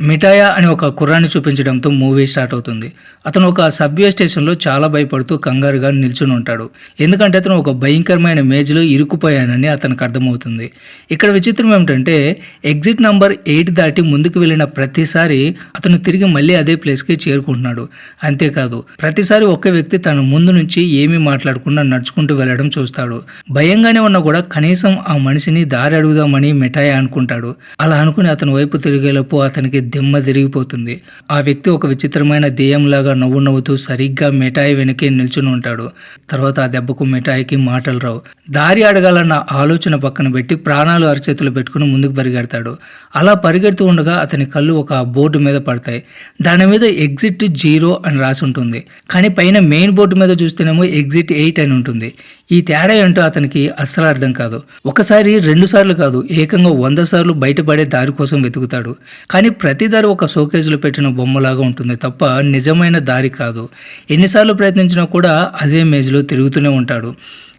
మిఠాయా అని ఒక కుర్రాన్ని చూపించడంతో మూవీ స్టార్ట్ అవుతుంది. అతను ఒక సబ్వే స్టేషన్లో చాలా భయపడుతూ కంగారుగా నిల్చుని ఉంటాడు. ఎందుకంటే అతను ఒక భయంకరమైన మేజ్లో ఇరుక్కుపోయానని అతనికి అర్థమవుతుంది. ఇక్కడ విచిత్రం ఏమిటంటే ఎగ్జిట్ నంబర్ ఎయిట్ దాటి ముందుకు వెళ్ళిన ప్రతిసారి అతను తిరిగి మళ్ళీ అదే ప్లేస్కి చేరుకుంటున్నాడు. అంతేకాదు ప్రతిసారి ఒక వ్యక్తి తన ముందు నుంచి ఏమీ మాట్లాడకుండా నడుచుకుంటూ వెళ్ళడం చూస్తాడు. భయంగానే ఉన్నా కూడా కనీసం ఆ మనిషిని దారి అడుగుదామని మిఠాయి అనుకుంటాడు. అలా అనుకుని అతని వైపు తిరిగేలోపు అతనికి దిమ్మ తిరిగిపోతుంది. ఆ వ్యక్తి ఒక విచిత్రమైన దెయ్యంలాగా నవ్వు నవ్వుతూ సరిగ్గా మిఠాయి వెనకే నిల్చుని ఉంటాడు. తర్వాత ఆ దెబ్బకు మిఠాయికి మాటలు రావు. దారి అడగాలన్న ఆలోచన పక్కన పెట్టి ప్రాణాలు అరచేతులు పెట్టుకుని ముందుకు పరిగెడతాడు. అలా పరిగెడుతూ ఉండగా అతని కళ్ళు ఒక బోర్డు మీద పడతాయి. దాని మీద ఎగ్జిట్ జీరో అని రాసి ఉంటుంది. కానీ పైన మెయిన్ బోర్డు మీద చూస్తేనేమో ఎగ్జిట్ ఎయిట్ అని ఉంటుంది. ఈ తేడా ఏంటో అతనికి అస్సలు అర్థం కాదు. ఒకసారి రెండు సార్లు కాదు ఏకంగా వంద సార్లు బయటపడే దారి కోసం వెతుకుతాడు. కానీ ప్రతి దారి ఒక షోకేజ్లో పెట్టిన బొమ్మలాగా ఉంటుంది తప్ప నిజమైన దారి కాదు. ఎన్నిసార్లు ప్రయత్నించినా కూడా అదే మేజ్లో తిరుగుతూనే ఉంటాడు.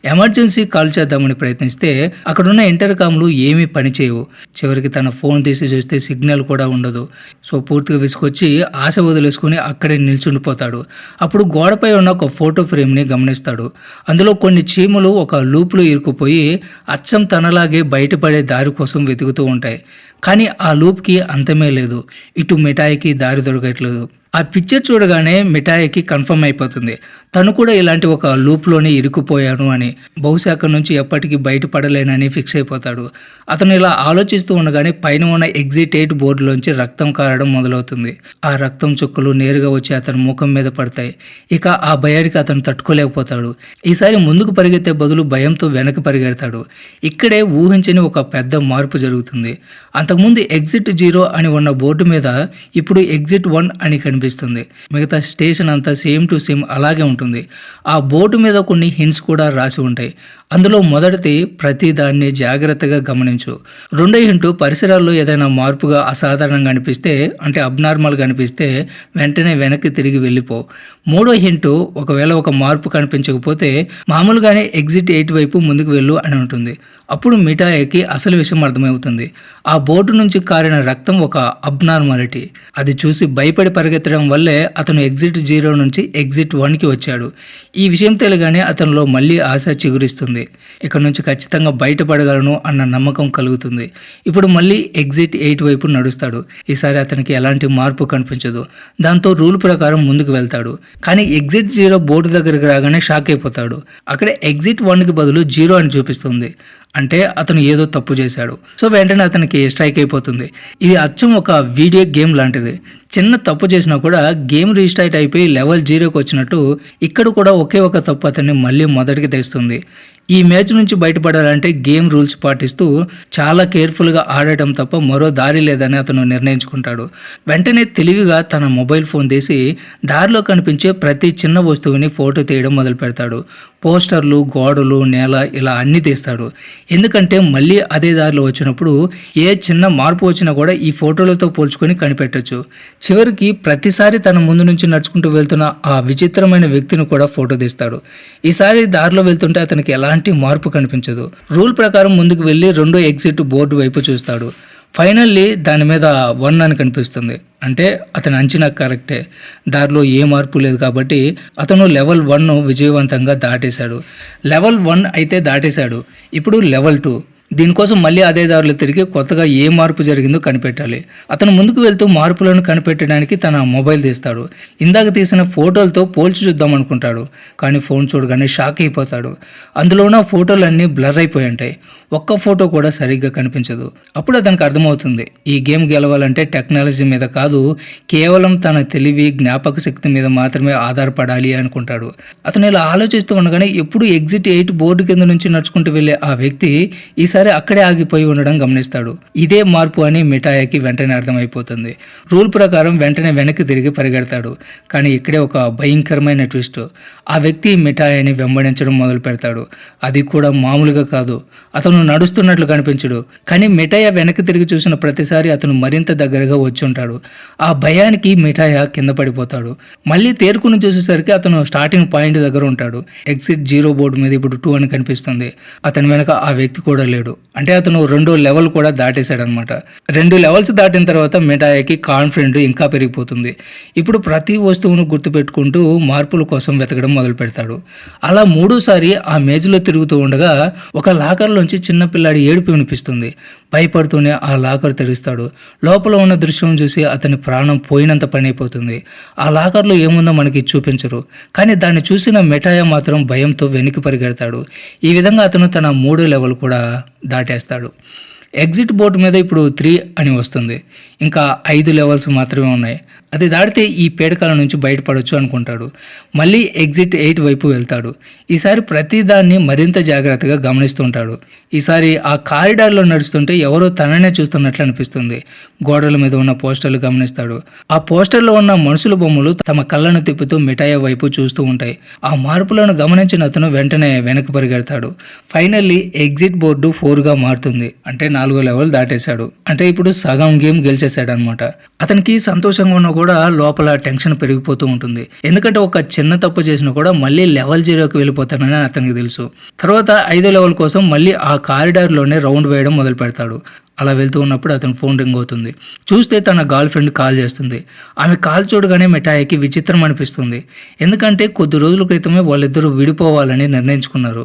ఎమర్జెన్సీ కాల్ చేద్దామని ప్రయత్నిస్తే అక్కడున్న ఇంటర్కామ్లు ఏమీ పనిచేయవు. చివరికి తన ఫోన్ తీసి చూస్తే సిగ్నల్ కూడా ఉండదు. సో పూర్తిగా విసుకొచ్చి ఆశ వదిలేసుకుని అక్కడే నిల్చుండిపోతాడు. అప్పుడు గోడపై ఉన్న ఒక ఫోటో ఫ్రేమ్ని గమనిస్తాడు. అందులో కొన్ని చీమలు ఒక లూప్లో ఇరుకుపోయి అచ్చం తనలాగే బయటపడే దారి కోసం వెతుకుతూ ఉంటాయి. కానీ ఆ లూప్కి అంతమే లేదు. ఇటు మిఠాయికి దారి దొరకట్లేదు. ఆ పిక్చర్ చూడగానే మిఠాయికి కన్ఫర్మ్ అయిపోతుంది. తను కూడా ఇలాంటి ఒక లూప్లోనే ఇరుక్కుపోయాను అని. బహుశా అక్కడి నుంచి ఎప్పటికీ బయటపడలేనని ఫిక్స్ అయిపోతాడు. అతను ఇలా ఆలోచిస్తూ ఉండగానే పైన ఉన్న ఎగ్జిట్ ఎయిట్ బోర్డులోంచి రక్తం కారడం మొదలవుతుంది. ఆ రక్తం చుక్కలు నేరుగా వచ్చి అతని ముఖం మీద పడతాయి. ఇక ఆ భయానికి అతను తట్టుకోలేకపోతాడు. ఈసారి ముందుకు పరిగెత్తే బదులు భయంతో వెనక్కి పరిగెడతాడు. ఇక్కడే ఊహించని ఒక పెద్ద మార్పు జరుగుతుంది. అంతకుముందు ఎగ్జిట్ జీరో అని ఉన్న బోర్డు మీద ఇప్పుడు ఎగ్జిట్ వన్ అని కనిపిస్తుంది. మిగతా స్టేషన్ అంతా సేమ్ టు సేమ్ అలాగే ఉంటుంది. ఆ బోర్డు మీద కొన్ని హింట్స్ కూడా రాసి ఉంటాయి. అందులో మొదటిది ప్రతి దాన్ని జాగ్రత్తగా గమనించు. రెండో హింటు పరిసరాల్లో ఏదైనా మార్పుగా అసాధారణంగా అనిపిస్తే అంటే అబ్నార్మల్గా అనిపిస్తే వెంటనే వెనక్కి తిరిగి వెళ్ళిపో. మూడో హింటు ఒకవేళ ఒక మార్పు కనిపించకపోతే మామూలుగానే ఎగ్జిట్ ఎయిట్ వైపు ముందుకు వెళ్ళు అని ఉంటుంది. అప్పుడు మిఠాయికి అసలు విషయం అర్థమవుతుంది. ఆ బోటు నుంచి కారిన రక్తం ఒక అబ్నార్మాలిటీ. అది చూసి భయపడి పరిగెత్తడం వల్లే అతను ఎగ్జిట్ జీరో నుంచి ఎగ్జిట్ వన్కి వచ్చాడు. ఈ విషయం తెలియగానే అతనిలో మళ్ళీ ఆశ చిగురిస్తుంది. ఇక్కడ నుంచి ఖచ్చితంగా బయటపడగలను అన్న నమ్మకం కలుగుతుంది. ఇప్పుడు మళ్ళీ ఎగ్జిట్ ఎయిట్ వైపు నడుస్తాడు. ఈసారి అతనికి ఎలాంటి మార్పు కనిపించదు. దాంతో రూల్ ప్రకారం ముందుకు వెళ్తాడు. కానీ ఎగ్జిట్ జీరో బోర్డు దగ్గరికి రాగానే షాక్ అయిపోతాడు. అక్కడ ఎగ్జిట్ వన్కి బదులు జీరో అని చూపిస్తుంది. అంటే అతను ఏదో తప్పు చేశాడు. సో వెంటనే అతనికి స్ట్రైక్ అయిపోతుంది. ఇది అచ్చం ఒక వీడియో గేమ్ లాంటిది. చిన్న తప్పు చేసినా కూడా గేమ్ రీస్టార్ట్ అయిపోయి లెవెల్ జీరోకి వచ్చినట్టు ఇక్కడ కూడా ఒకే ఒక తప్పు అతన్ని మళ్ళీ మొదటికి తెస్తుంది. ఈ మ్యాచ్ నుంచి బయటపడాలంటే గేమ్ రూల్స్ పాటిస్తూ చాలా కేర్ఫుల్గా ఆడటం తప్ప మరో దారి లేదని అతను నిర్ణయించుకుంటాడు. వెంటనే తెలివిగా తన మొబైల్ ఫోన్ తీసి దారిలో కనిపించే ప్రతి చిన్న వస్తువుని ఫోటో తీయడం మొదలు పెడతాడు పోస్టర్లు గోడలు నేల ఇలా అన్నీ తీస్తాడు. ఎందుకంటే మళ్ళీ అదే దారిలో వచ్చినప్పుడు ఏ చిన్న మార్పు వచ్చినా కూడా ఈ ఫోటోలతో పోల్చుకొని కనిపెట్టొచ్చు. చివరికి ప్రతిసారి తన ముందు నుంచి నడుచుకుంటూ వెళ్తున్న ఆ విచిత్రమైన వ్యక్తిని కూడా ఫోటో తీస్తాడు. ఈసారి దారిలో వెళ్తుంటే అతనికి ఎలా ఎలాంటి మార్పు కనిపించదు. రూల్ ప్రకారం ముందుకు వెళ్ళి రెండో ఎగ్జిట్ బోర్డు వైపు చూస్తాడు. ఫైనల్లీ దాని మీద వన్ అని కనిపిస్తుంది. అంటే అతని అంచనా కరెక్టే. దారిలో ఏ మార్పు లేదు కాబట్టి అతను లెవెల్ వన్ విజయవంతంగా దాటేశాడు. లెవెల్ వన్ అయితే దాటేశాడు. ఇప్పుడు లెవెల్ టూ. దీనికోసం మళ్ళీ అదే తిరిగి కొత్తగా ఏ మార్పు జరిగిందో కనిపెట్టాలి. అతను ముందుకు వెళ్తూ మార్పులను కనిపెట్టడానికి తన మొబైల్ తీస్తాడు. ఇందాక తీసిన ఫోటోలతో పోల్చి చూద్దాం అనుకుంటాడు. కానీ ఫోన్ చూడగానే షాక్ అయిపోతాడు. అందులో ఉన్న ఫోటోలన్నీ బ్లర్ అయిపోయి ఉంటాయి. ఒక్క ఫోటో కూడా సరిగ్గా కనిపించదు. అప్పుడు అతనికి అర్థమవుతుంది. ఈ గేమ్ గెలవాలంటే టెక్నాలజీ మీద కాదు కేవలం తన తెలివి జ్ఞాపక శక్తి మీద మాత్రమే ఆధారపడాలి అనుకుంటాడు. అతను ఇలా ఆలోచిస్తూ ఉండగానే ఎప్పుడు ఎగ్జిట్ ఎయిట్ బోర్డు కింద నుంచి నడుచుకుంటూ వెళ్ళే ఆ వ్యక్తి ఈసారి అక్కడే ఆగిపోయి ఉండడం గమనిస్తాడు. ఇదే మార్పు అని మిఠాయికి వెంటనే అర్థమైపోతుంది. రూల్ ప్రకారం వెంటనే వెనక్కి తిరిగి పరిగెడతాడు. కానీ ఇక్కడే ఒక భయంకరమైన ట్విస్ట్. ఆ వ్యక్తి మిఠాయిని వెంబడించడం మొదలు పెడతాడు. అది కూడా మామూలుగా కాదు. అతను నడుస్తున్నట్లు కనిపించడు. కానీ మిఠాయి వెనక్కి తిరిగి చూసిన ప్రతిసారి అతను మరింత దగ్గరగా వచ్చి ఉంటాడు ఆ భయానికి మిఠాయి కింద పడిపోతాడు. మళ్ళీ తేరుకుని చూసేసరికి అతను స్టార్టింగ్ పాయింట్ దగ్గర ఉంటాడు. ఎగ్జిట్ జీరో బోర్డు మీద ఇప్పుడు టూ అని కనిపిస్తుంది. అతని వెనక ఆ వ్యక్తి కూడా లేడు. అంటే అతను రెండో లెవెల్ కూడా దాటేశాడనమాట. రెండు లెవెల్స్ దాటిన తర్వాత మిఠాయికి కాన్ఫిడెంట్ ఇంకా పెరిగిపోతుంది. ఇప్పుడు ప్రతి వస్తువును గుర్తుపెట్టుకుంటూ మార్పుల కోసం వెతకడం మొదలు పెడతాడు. అలా మూడోసారి ఆ మేజ్లో తిరుగుతూ ఉండగా ఒక లాకర్లోంచి చిన్న పిల్లాడి ఏడుపు వినిపిస్తుంది. భయపడుతూనే ఆ లాకర్ తెరుస్తాడు. లోపల ఉన్న దృశ్యం చూసి అతని ప్రాణం పోయినంత పని అయిపోతుంది ఆ లాకర్లో ఏముందో మనకి చూపించరు. కానీ దాన్ని చూసిన మిఠాయ మాత్రం భయంతో వెనక్కి పరిగెడతాడు. ఈ విధంగా అతను తన మూడో లెవెల్ కూడా దాటేస్తాడు. ఎగ్జిట్ బోర్డు మీద ఇప్పుడు త్రీ అని వస్తుంది. ఇంకా ఐదు లెవెల్స్ మాత్రమే ఉన్నాయి. అది దాటితే ఈ పేడకాల నుంచి బయటపడవచ్చు అనుకుంటాడు. మళ్ళీ ఎగ్జిట్ ఎయిట్ వైపు వెళ్తాడు. ఈసారి ప్రతి దాన్ని మరింత జాగ్రత్తగా గమనిస్తుంటాడు. ఈసారి ఆ కారిడార్లో నడుస్తుంటే ఎవరో తననే చూస్తున్నట్లు అనిపిస్తుంది. గోడల మీద ఉన్న పోస్టర్లు గమనిస్తాడు. ఆ పోస్టర్లో ఉన్న మనుషుల బొమ్మలు తమ కళ్ళను తిప్పుతూ మిఠాయి వైపు చూస్తూ ఉంటాయి. ఆ మార్పులను గమనించిన అతను వెంటనే వెనక్కి పరిగెడతాడు. ఫైనల్లీ ఎగ్జిట్ బోర్డు ఫోర్గా మారుతుంది. అంటే నాలుగో లెవెల్ దాటేశాడు. అంటే ఇప్పుడు సగం గేమ్ గెలిచేశాడు అనమాట అతనికి సంతోషంగా ఉన్న కూడా లోపల టెన్షన్ పెరిగిపోతూ ఉంటుంది. ఎందుకంటే ఒక చిన్న తప్పు చేసినా కూడా మళ్ళీ లెవెల్ జీరోకి వెళ్ళిపోతానని అతనికి తెలుసు. తర్వాత ఐదో లెవెల్ కోసం మళ్ళీ ఆ కారిడార్లోనే రౌండ్ వేయడం మొదలు పెడతాడు. అలా వెళ్తూ ఉన్నప్పుడు అతని ఫోన్ రింగ్ అవుతుంది. చూస్తే తన గర్ల్ ఫ్రెండ్ కాల్ చేస్తుంది. ఆమె కాల్ చూడగానే మిఠాయికి విచిత్రం అనిపిస్తుంది. ఎందుకంటే కొద్ది రోజుల క్రితమే వాళ్ళిద్దరూ విడిపోవాలని నిర్ణయించుకున్నారు.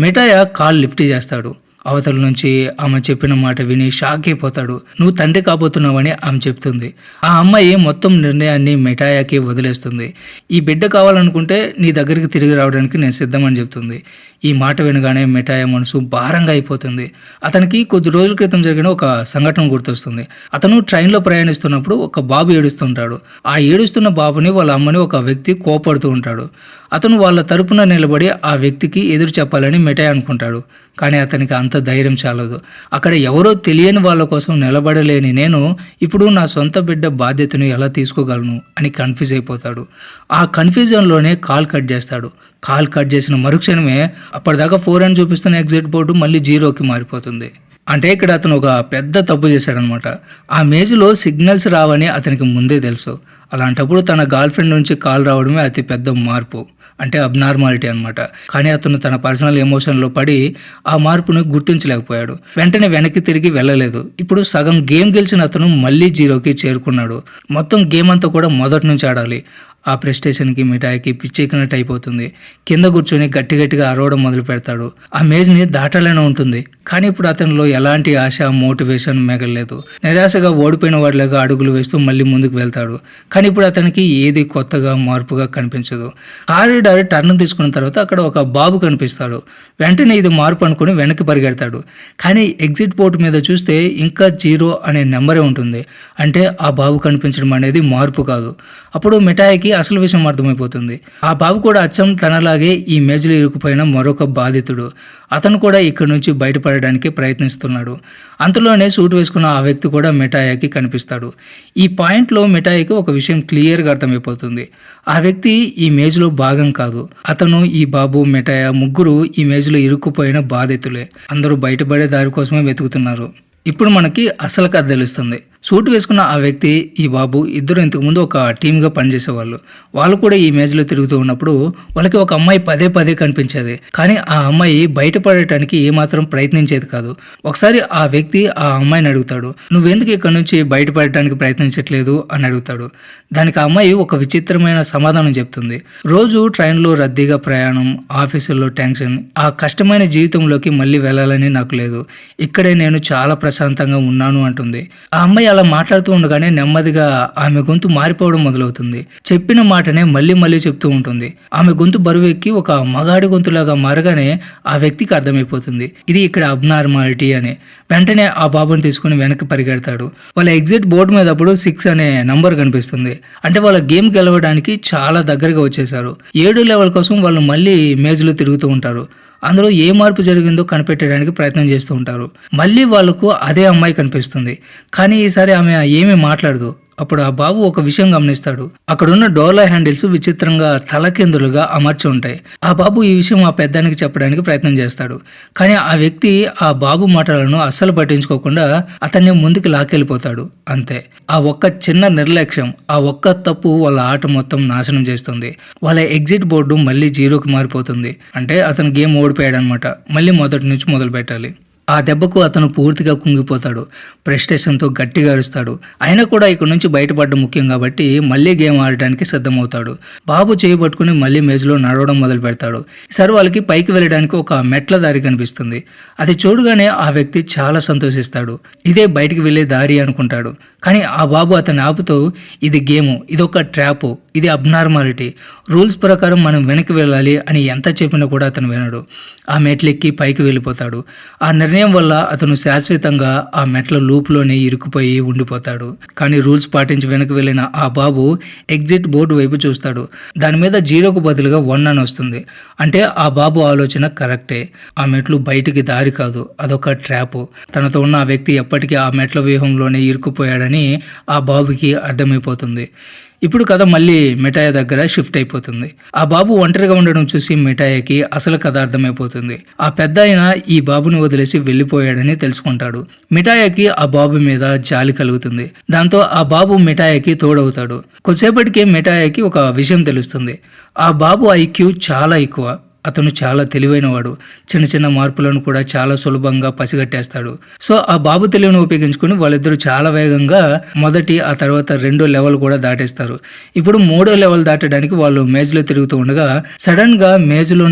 మిఠాయ కాల్ లిఫ్ట్ చేస్తాడు. అవతల నుంచి ఆమె చెప్పిన మాట విని షాక్ అయిపోతాడు. నువ్వు తండ్రి కాబోతున్నావని ఆమె చెప్తుంది. ఆ అమ్మాయి మొత్తం నిర్ణయాన్ని మిఠాయాకి వదిలేస్తుంది. ఈ బిడ్డ కావాలనుకుంటే నీ దగ్గరికి తిరిగి రావడానికి నేను సిద్ధమని చెప్తుంది. ఈ మాట వినగానే మిఠాయ మనసు భారంగా అయిపోతుంది. అతనికి కొద్ది రోజుల క్రితం జరిగిన ఒక సంఘటన గుర్తొస్తుంది. అతను ట్రైన్లో ప్రయాణిస్తున్నప్పుడు ఒక బాబు ఏడుస్తుంటాడు. ఆ ఏడుస్తున్న బాబుని వాళ్ళ అమ్మని ఒక వ్యక్తి కోపడుతూ ఉంటాడు. అతను వాళ్ళ తరపున నిలబడి ఆ వ్యక్తికి ఎదురు చెప్పాలని మిఠాయి అనుకుంటాడు. కానీ అతనికి అంత ధైర్యం చాలదు. అక్కడ ఎవరో తెలియని వాళ్ళ కోసం నిలబడలేని నేను ఇప్పుడు నా సొంత బిడ్డ బాధ్యతను ఎలా తీసుకోగలను అని కన్ఫ్యూజ్ అయిపోతాడు. ఆ కన్ఫ్యూజన్లోనే కాల్ కట్ చేస్తాడు. కాల్ కట్ చేసిన మరుక్షణమే అప్పటిదాకా ఫోర్ అని చూపిస్తున్న ఎగ్జిట్ బోర్డు మళ్ళీ జీరోకి మారిపోతుంది. అంటే ఇక్కడ అతను ఒక పెద్ద తప్పు చేశాడనమాట. ఆ మేజ్లో సిగ్నల్స్ రావని అతనికి ముందే తెలుసు. అలాంటప్పుడు తన గర్ల్ ఫ్రెండ్ నుంచి కాల్ రావడమే అతి పెద్ద మార్పు. అంటే అబ్నార్మాలిటీ అనమాట. కానీ అతను తన పర్సనల్ ఎమోషన్లో పడి ఆ మార్పును గుర్తించలేకపోయాడు. వెంటనే వెనక్కి తిరిగి వెళ్ళలేదు. ఇప్పుడు సగం గేమ్ గెలిచిన అతను మళ్ళీ జీరోకి చేరుకున్నాడు. మొత్తం గేమ్ అంతా కూడా మొదటి నుంచి ఆడాలి. ఆ ప్రెస్టేషన్కి మిఠాయికి పిచ్చెక్కినట్టు అయిపోతుంది. కింద కూర్చొని గట్టి గట్టిగా అరవడం మొదలు పెడతాడు ఆ మేజ్ని దాటాలనే ఉంటుంది. కానీ ఇప్పుడు అతనిలో ఎలాంటి ఆశ మోటివేషన్ మెగలేదు నిరాశగా ఓడిపోయిన వాడిలాగా అడుగులు వేస్తూ మళ్ళీ ముందుకు వెళ్తాడు. కానీ ఇప్పుడు అతనికి ఏది కొత్తగా మార్పుగా కనిపించదు. కారిడార్ టర్న్ తీసుకున్న తర్వాత అక్కడ ఒక బాబు కనిపిస్తాడు. వెంటనే ఇది మార్పు అనుకుని వెనక్కి పరిగెడతాడు. కానీ ఎగ్జిట్ బోర్డు మీద చూస్తే ఇంకా జీరో అనే నెంబరే ఉంటుంది. అంటే ఆ బాబు కనిపించడం అనేది మార్పు కాదు. అప్పుడు మిఠాయికి అసలు విషయం అర్థమైపోతుంది. ఆ బాబు కూడా అచ్చం తనలాగే ఈ మేజులో ఇరుకుపోయిన మరొక బాధితుడు. అతను కూడా ఇక్కడ నుంచి బయటపడడానికి ప్రయత్నిస్తున్నాడు. అంతలోనే సూట్ వేసుకున్న ఆ వ్యక్తి కూడా మిఠాయికి కనిపిస్తాడు. ఈ పాయింట్లో మిఠాయికి ఒక విషయం క్లియర్గా అర్థమైపోతుంది. ఆ వ్యక్తి ఈ మేజ్లో భాగం కాదు. అతను ఈ బాబు మిఠాయ ముగ్గురు ఈ మేజ్లో ఇరుక్కుపోయిన బాధితులే. అందరూ బయటపడే దారి కోసమే వెతుకుతున్నారు. ఇప్పుడు మనకి అసలు కథ తెలుస్తుంది. సూట్ వేసుకున్న ఆ వ్యక్తి ఈ బాబు ఇద్దరు ఇంతకుముందు ఒక టీమ్గా పనిచేసేవాళ్ళు. వాళ్ళు కూడా ఈ మేజ్లో తిరుగుతూ ఉన్నప్పుడు వాళ్ళకి ఒక అమ్మాయి పదే పదే కనిపించేది. కానీ ఆ అమ్మాయి బయటపడటానికి ఏమాత్రం ప్రయత్నించేది కాదు. ఒకసారి ఆ వ్యక్తి ఆ అమ్మాయిని అడుగుతాడు నువ్వెందుకు ఇక్కడ నుంచి బయటపడటానికి ప్రయత్నించట్లేదు? అని అడుగుతాడు. దానికి ఆ అమ్మాయి ఒక విచిత్రమైన సమాధానం చెప్తుంది. రోజు ట్రైన్లో రద్దీగా ప్రయాణం ఆఫీసుల్లో టెన్షన్ ఆ కష్టమైన జీవితంలోకి మళ్ళీ వెళ్ళాలని నాకు లేదు. ఇక్కడే నేను చాలా ప్రశాంతంగా ఉన్నాను అంటుంది. ఆ అమ్మాయి అలా మాట్లాడుతూ ఉండగానే నెమ్మదిగా ఆమె గొంతు మారిపోవడం మొదలవుతుంది. చెప్పిన మాటనే మళ్ళీ మళ్ళీ చెప్తూ ఉంటుంది. ఆమె గొంతు బరువెక్కి ఒక మగాడి గొంతులాగా మారగానే ఆ వ్యక్తికి అర్థమైపోతుంది. ఇది ఇక్కడ అబ్నార్మాలిటీ అని. వెంటనే ఆ బాబుని తీసుకుని వెనక్కి పరిగెడతాడు. వాళ్ళ ఎగ్జిట్ బోర్డు మీద అప్పుడు సిక్స్ అనే నంబర్ కనిపిస్తుంది. అంటే వాళ్ళ గేమ్ గెలవడానికి చాలా దగ్గరగా వచ్చేసారు ఏడు లెవెల్ కోసం వాళ్ళు మళ్ళీ మేజ్లో తిరుగుతూ ఉంటారు. అందులో ఏ మార్పు జరిగిందో కనిపెట్టడానికి ప్రయత్నం చేస్తూ ఉంటారు. మళ్ళీ వాళ్ళకు అదే అమ్మాయి కనిపిస్తుంది. కానీ ఈసారి ఆమె ఏమీ మాట్లాడదు. అప్పుడు ఆ బాబు ఒక విషయం గమనిస్తాడు. అక్కడున్న డోలా హ్యాండిల్స్ విచిత్రంగా తలకిందులుగా అమర్చి ఉంటాయి. ఆ బాబు ఈ విషయం ఆ పెద్దానికి చెప్పడానికి ప్రయత్నం చేస్తాడు. కానీ ఆ వ్యక్తి ఆ బాబు మాటలను అస్సలు పట్టించుకోకుండా అతన్ని ముందుకు లాకెళ్ళిపోతాడు అంతే. ఆ ఒక్క చిన్న నిర్లక్ష్యం ఆ ఒక్క తప్పు వాళ్ళ ఆట మొత్తం నాశనం చేస్తుంది. వాళ్ళ ఎగ్జిట్ బోర్డు మళ్ళీ జీరోకి మారిపోతుంది. అంటే అతను గేమ్ ఓడిపోయాడు అనమాట మళ్ళీ మొదటి నుంచి మొదలు పెట్టాలి ఆ దెబ్బకు అతను పూర్తిగా కుంగిపోతాడు. ప్రెస్టేషన్తో గట్టిగా అరుస్తాడు. అయినా కూడా ఇక్కడ నుంచి బయటపడడం ముఖ్యం కాబట్టి మళ్ళీ గేమ్ ఆడడానికి సిద్ధమవుతాడు. బాబు చేయి పట్టుకుని మళ్ళీ మేజ్లో నడవడం మొదలు పెడతాడు. ఈసారి వాళ్ళకి పైకి వెళ్ళడానికి ఒక మెట్ల దారి కనిపిస్తుంది. అది చూడగానే ఆ వ్యక్తి చాలా సంతోషిస్తాడు. ఇదే బయటికి వెళ్ళే దారి అనుకుంటాడు. కానీ ఆ బాబు అతన్ని ఆపుతూ ఇది గేము. ఇది ఒక ట్రాపు. ఇది అబ్నార్మాలిటీ. రూల్స్ ప్రకారం మనం వెనక్కి వెళ్ళాలి అని ఎంత చెప్పినా కూడా అతను వినడు. ఆ మెట్లెక్కి పైకి వెళ్ళిపోతాడు. ఆ నిర్ణయం వల్ల అతను శాశ్వతంగా ఆ మెట్ల లూప్లోనే ఇరుక్కుపోయి ఉండిపోతాడు. కానీ రూల్స్ పాటించి వెనక్కి వెళ్ళిన ఆ బాబు ఎగ్జిట్ బోర్డు వైపు చూస్తాడు. దాని మీద జీరోకు బదులుగా వన్ అని వస్తుంది. అంటే ఆ బాబు ఆలోచన కరెక్టే. ఆ మెట్లు బయటికి దారి కాదు. అదొక ట్రాప్. తనతో ఉన్న ఆ వ్యక్తి ఎప్పటికీ ఆ మెట్ల వ్యూహంలోనే ఇరుక్కుపోయాడని ఆ బాబుకి అర్థమైపోతుంది. ఇప్పుడు కథ మళ్ళీ మిఠాయి దగ్గర షిఫ్ట్ అయిపోతుంది. ఆ బాబు ఒంటరిగా ఉండడం చూసి మిఠాయికి అసలు కథ అర్థమైపోతుంది. ఆ పెద్ద ఆయన ఈ బాబుని వదిలేసి వెళ్ళిపోయాడని తెలుసుకుంటాడు. మిఠాయికి ఆ బాబు మీద జాలి కలుగుతుంది. దాంతో ఆ బాబు మిఠాయికి తోడవుతాడు. కొద్దిసేపటికి మిఠాయికి ఒక విషయం తెలుస్తుంది. ఆ బాబు ఐక్యూ చాలా ఎక్కువ. అతను చాలా తెలివైనవాడు. చిన్న చిన్న మార్పులను కూడా చాలా సులభంగా పసిగట్టేస్తాడు. సో ఆ బాబు తెలివిని ఉపయోగించుకుని వాళ్ళిద్దరూ చాలా వేగంగా మొదటి ఆ తర్వాత రెండో లెవెల్ కూడా దాటేస్తారు. ఇప్పుడు మూడో లెవెల్ దాటడానికి వాళ్ళు మేజ్లో తిరుగుతూ ఉండగా సడన్గా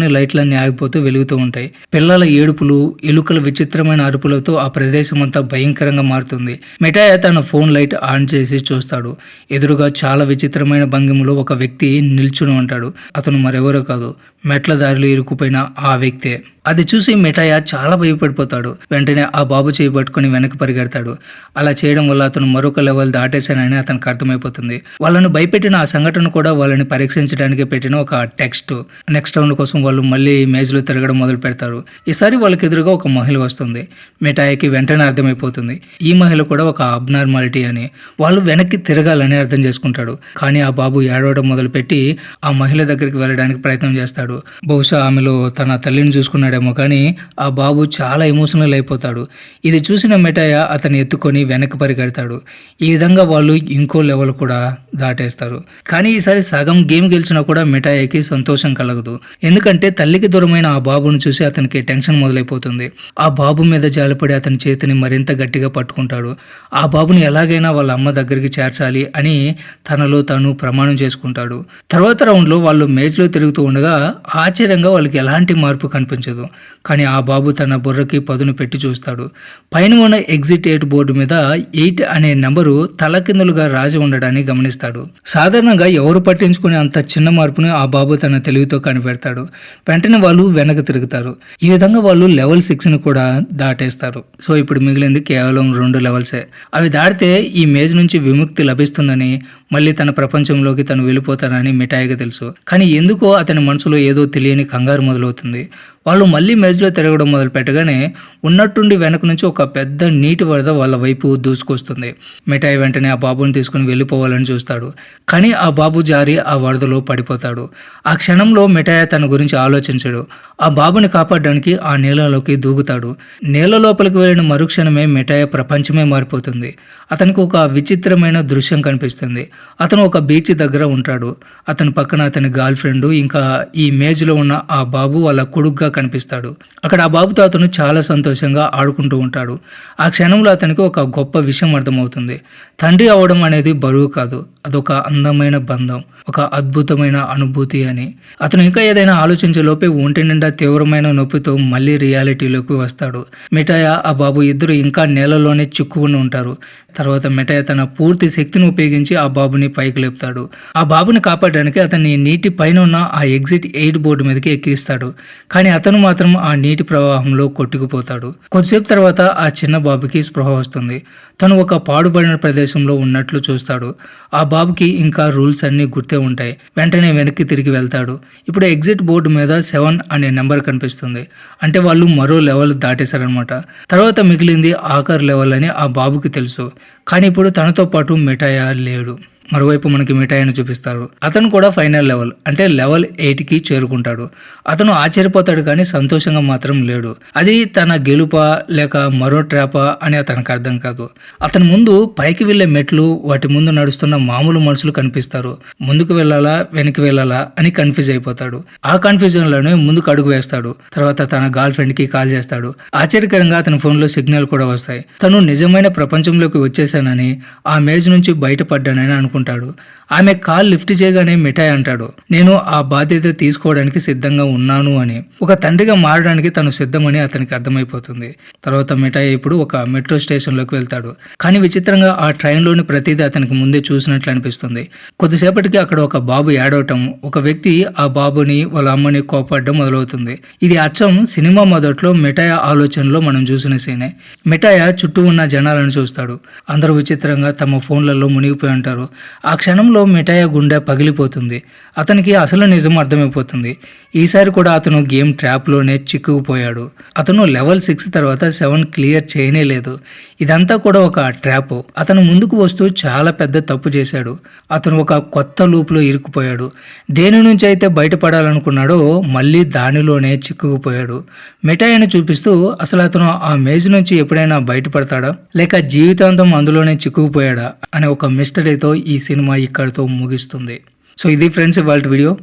లైట్లన్నీ ఆగిపోతూ వెలుగుతూ ఉంటాయి. పిల్లల ఏడుపులు ఎలుకల విచిత్రమైన అరుపులతో ఆ ప్రదేశం అంతా భయంకరంగా మారుతుంది. మిఠాయి తన ఫోన్ లైట్ ఆన్ చేసి చూస్తాడు. ఎదురుగా చాలా విచిత్రమైన భంగిమలో ఒక వ్యక్తి నిల్చుని ఉంటాడు. అతను మరెవరో కాదు. మెట్ల దారిలో ఇరుక్కుపోయిన ఆ వ్యక్తే. అది చూసి మిఠాయ చాలా భయపడిపోతాడు. వెంటనే ఆ బాబు చేయి పట్టుకుని వెనక్కి పరిగెడతాడు. అలా చేయడం వల్ల అతను మరొక లెవెల్ దాటేశానని అతనికి అర్థమైపోతుంది. వాళ్ళను భయపెట్టిన ఆ సంఘటన కూడా వాళ్ళని పరీక్షించడానికి పెట్టిన ఒక టెక్స్ట్. నెక్స్ట్ రౌండ్ కోసం వాళ్ళు మళ్ళీ మేజ్లో తిరగడం మొదలు పెడతారు. ఈసారి వాళ్ళకి ఎదురుగా ఒక మహిళ వస్తుంది. మిఠాయికి వెంటనే అర్థమైపోతుంది. ఈ మహిళ కూడా ఒక అబ్నార్మాలిటీ అని. వాళ్ళు వెనక్కి తిరగాలని అర్థం చేసుకుంటాడు. కానీ ఆ బాబు ఏడవడం మొదలుపెట్టి ఆ మహిళ దగ్గరికి వెళ్ళడానికి ప్రయత్నం చేస్తాడు. బహుశా ఆమెలో తన తల్లిని చూసుకున్నాడేమో కానీ ఆ బాబు చాలా ఎమోషనల్ అయిపోతాడు. ఇది చూసిన మిఠాయ అతన్ని ఎత్తుకొని వెనక్కి పరిగెడతాడు. ఈ విధంగా వాళ్ళు ఇంకో లెవెల్ కూడా దాటేస్తారు. కానీ ఈసారి సగం గేమ్ గెలిచినా కూడా మిఠాయికి సంతోషం కలగదు. ఎందుకంటే తల్లికి దూరమైన ఆ బాబును చూసి అతనికి టెన్షన్ మొదలైపోతుంది. ఆ బాబు మీద జాలిపడి అతని చేతిని మరింత గట్టిగా పట్టుకుంటాడు. ఆ బాబుని ఎలాగైనా వాళ్ళ అమ్మ దగ్గరికి చేర్చాలి అని తనలో తాను ప్రమాణం చేసుకుంటాడు. తర్వాత రౌండ్లో వాళ్ళు మేజ్లో తిరుగుతూ ఉండగా ఆశ్చర్యంగా వాళ్ళకి ఎలాంటి మార్పు కనిపించదు. కానీ ఆ బాబు తన బుర్రకి పదును పెట్టి చూస్తాడు. పైన ఉన్న ఎగ్జిట్ ఎయిట్ బోర్డు మీద ఎయిట్ అనే నెంబరు తలకిందులుగా రాజు ఉండడాన్ని గమనిస్తాడు. సాధారణంగా ఎవరు పట్టించుకునే అంత చిన్న మార్పుని ఆ బాబు తన తెలివితో కనిపెడతాడు. వెంటనే వాళ్ళు వెనక్కి తిరుగుతారు. ఈ విధంగా వాళ్ళు లెవెల్ సిక్స్ని కూడా దాటేస్తారు. సో ఇప్పుడు మిగిలింది కేవలం రెండు లెవెల్సే. అవి దాటితే ఈ మేజ్ నుంచి విముక్తి లభిస్తుందని మళ్ళీ తన ప్రపంచంలోకి తను వెళ్ళిపోతానని మిఠాయిగా తెలుసు. కానీ ఎందుకో అతని మనసులో ఏదో తెలియని కంగారు మొదలవుతుంది. వాళ్ళు మళ్ళీ మేజ్లో తిరగడం మొదలు పెట్టగానే ఉన్నట్టుండి వెనక నుంచి ఒక పెద్ద నీటి వరద వాళ్ళ వైపు దూసుకొస్తుంది. మిఠాయి వెంటనే ఆ బాబుని తీసుకుని వెళ్ళిపోవాలని చూస్తాడు. కానీ ఆ బాబు జారి ఆ వరదలో పడిపోతాడు. ఆ క్షణంలో మిఠాయి తన గురించి ఆలోచించడు. ఆ బాబుని కాపాడడానికి ఆ నీళ్ళలోకి దూకుతాడు. నీళ్ళ లోపలికి వెళ్ళిన మరుక్షణమే మిఠాయి ప్రపంచమే మారిపోతుంది. అతనికి ఒక విచిత్రమైన దృశ్యం కనిపిస్తుంది. అతను ఒక బీచ్ దగ్గర ఉంటాడు. అతని పక్కన అతని గర్ల్ ఫ్రెండ్ ఇంకా ఈ మేజ్లో ఉన్న ఆ బాబు వాళ్ళ కొడుగ్గా కనిపిస్తాడు. అక్కడ ఆ బాబుతో అతను చాలా సంతోషంగా ఆడుకుంటూ ఉంటాడు. ఆ క్షణంలో అతనికి ఒక గొప్ప విషయం అర్థమవుతుంది. తండ్రి అవడం అనేది బరువు కాదు. అదొక అందమైన బంధం. ఒక అద్భుతమైన అనుభూతి అని. అతను ఇంకా ఏదైనా ఆలోచించే లోపే ఒంటి నిండా తీవ్రమైన నొప్పితో మళ్ళీ రియాలిటీలోకి వస్తాడు. మిఠాయ ఆ బాబు ఇద్దరు ఇంకా నేలలోనే చిక్కుకుని ఉంటారు. తర్వాత మిఠాయ తన పూర్తి శక్తిని ఉపయోగించి ఆ బాబుని పైకి లేపుతాడు. ఆ బాబుని కాపాడడానికి అతన్ని నీటి పైన ఉన్న ఆ ఎగ్జిట్ ఎయిట్ బోర్డు మీదకి ఎక్కిస్తాడు. కానీ అతను మాత్రం ఆ నీటి ప్రవాహంలో కొట్టుకుపోతాడు. కొద్దిసేపు తర్వాత ఆ చిన్న బాబుకి స్పృహ వస్తుంది. తను ఒక పాడుబడిన ప్రదేశంలో ఉన్నట్లు చూస్తాడు. ఆ బాబుకి ఇంకా రూల్స్ అన్నీ గుర్తే ఉంటాయి. వెంటనే వెనక్కి తిరిగి వెళ్తాడు. ఇప్పుడు ఎగ్జిట్ బోర్డు మీద సెవెన్ అనే నెంబర్ కనిపిస్తుంది. అంటే వాళ్ళు మరో లెవెల్ దాటేశారనమాట తర్వాత మిగిలింది ఆఖర్ లెవెల్ అని ఆ బాబుకి తెలుసు. కానీ ఇప్పుడు తనతో పాటు మిఠాయ లేడు. మరోవైపు మనకి మిఠాయిని చూపిస్తారు. అతను కూడా ఫైనల్ లెవెల్ అంటే లెవెల్ ఎయిట్కి చేరుకుంటాడు. అతను ఆశ్చర్యపోతాడు కానీ సంతోషంగా మాత్రం లేడు. అది తన గెలుపా లేక మరో ట్రాపా అని అతనికి అర్థం కాదు. అతని ముందు పైకి వెళ్ళే మెట్లు వాటి ముందు నడుస్తున్న మామూలు మనుషులు కనిపిస్తారు. ముందుకు వెళ్ళాలా వెనక్కి వెళ్ళాలా అని కన్ఫ్యూజ్ అయిపోతాడు. ఆ కన్ఫ్యూజన్లోనే ముందుకు అడుగు వేస్తాడు. తర్వాత తన గర్ల్ ఫ్రెండ్కి కాల్ చేస్తాడు. ఆశ్చర్యకరంగా అతని ఫోన్లో సిగ్నల్ కూడా వస్తాయి. తను నిజమైన ప్రపంచంలోకి వచ్చేసానని ఆ మేజ్ నుంచి బయటపడ్డానని అనుకుంటాడు. ఉంటాడు. ఆమె కాల్ లిఫ్ట్ చేయగానే మిఠాయి అంటాడు నేను ఆ బాధ్యత తీసుకోవడానికి సిద్ధంగా ఉన్నాను అని. ఒక తండ్రిగా మారడానికి తను సిద్ధమని అతనికి అర్థమైపోతుంది. తర్వాత మిఠాయి ఇప్పుడు ఒక మెట్రో స్టేషన్లోకి వెళ్తాడు. కానీ విచిత్రంగా ఆ ట్రైన్లోని ప్రతిదీ అతనికి ముందే చూసినట్లు అనిపిస్తుంది. కొద్దిసేపటికి అక్కడ ఒక బాబు ఏడవటం ఒక వ్యక్తి ఆ బాబుని వాళ్ళ అమ్మని కోపడడం మొదలవుతుంది. ఇది అచ్చం సినిమా మొదట్లో మిఠాయ ఆలోచనలో మనం చూసిన సీనే. మిఠాయ చుట్టూ ఉన్న జనాలను చూస్తాడు. అందరూ విచిత్రంగా తమ ఫోన్లలో మునిగిపోయి ఉంటారు. ఆ క్షణంలో మిఠాయి గుండె పగిలిపోతుంది. అతనికి అసలు నిజం అర్థమైపోతుంది. ఈసారి కూడా అతను గేమ్ ట్రాప్లోనే చిక్కుకుపోయాడు. అతను లెవెల్ సిక్స్ తర్వాత సెవెన్ క్లియర్ చేయనే లేదు ఇదంతా కూడా ఒక ట్రాప్. అతను ముందుకు వస్తూ చాలా పెద్ద తప్పు చేశాడు. అతను ఒక కొత్త లూప్లో ఇరుక్కుపోయాడు. దేని నుంచి అయితే బయటపడాలనుకున్నాడో మళ్ళీ దానిలోనే చిక్కుకుపోయాడు. మిఠాయిని చూపిస్తూ అసలు అతను ఆ మేజ్ నుంచి ఎప్పుడైనా బయటపడతాడా? లేక జీవితాంతం అందులోనే చిక్కుకుపోయాడా? అనే ఒక మిస్టరీతో ఈ సినిమా ఇక్కడితో ముగిస్తుంది. సో ఇది ఫ్రెండ్స్ ఇవాళ video.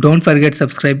Don't forget subscribe